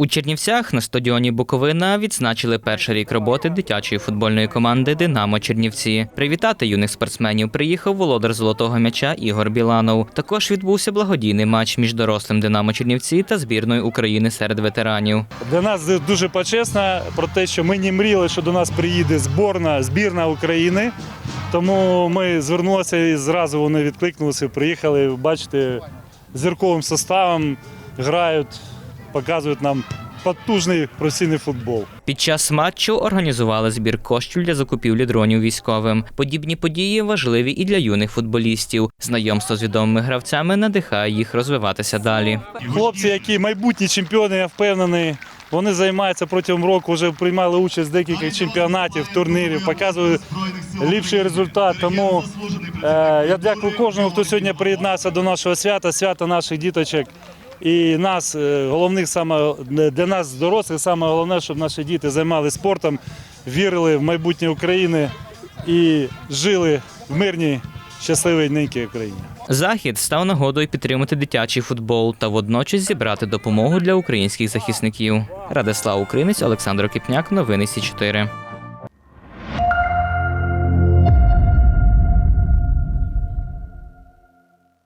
У Чернівцях на стадіоні Буковина відзначили перший рік роботи дитячої футбольної команди Динамо Чернівці. Привітати юних спортсменів приїхав володар золотого м'яча Ігор Біланов. Також відбувся благодійний матч між дорослим Динамо Чернівці та збірною України серед ветеранів. Для нас дуже почесно про те, що ми не мріяли, що до нас приїде зборна збірна України. Тому ми звернулися і зразу вони відкликнулися, приїхали. Бачите, зірковим составом грають, показують нам потужний професійний футбол. Під час матчу організували збір коштів для закупівлі дронів військовим. Подібні події важливі і для юних футболістів. Знайомство з відомими гравцями надихає їх розвиватися далі. Хлопці, які майбутні чемпіони, я впевнений, вони займаються протягом року, вже приймали участь в декількох чемпіонатів, турнірів, показують ліпший результат. Тому е, я дякую кожному, хто сьогодні приєднався до нашого свята, свята наших діточок. І нас, е, головних саме для нас, дорослих, саме головне, щоб наші діти займалися спортом, вірили в майбутнє України і жили в мирній, щасливій ненькій Україні. Захід став нагодою підтримати дитячий футбол та водночас зібрати допомогу для українських захисників. Радислав Українець, Олександр Кіпняк, новини Сі 4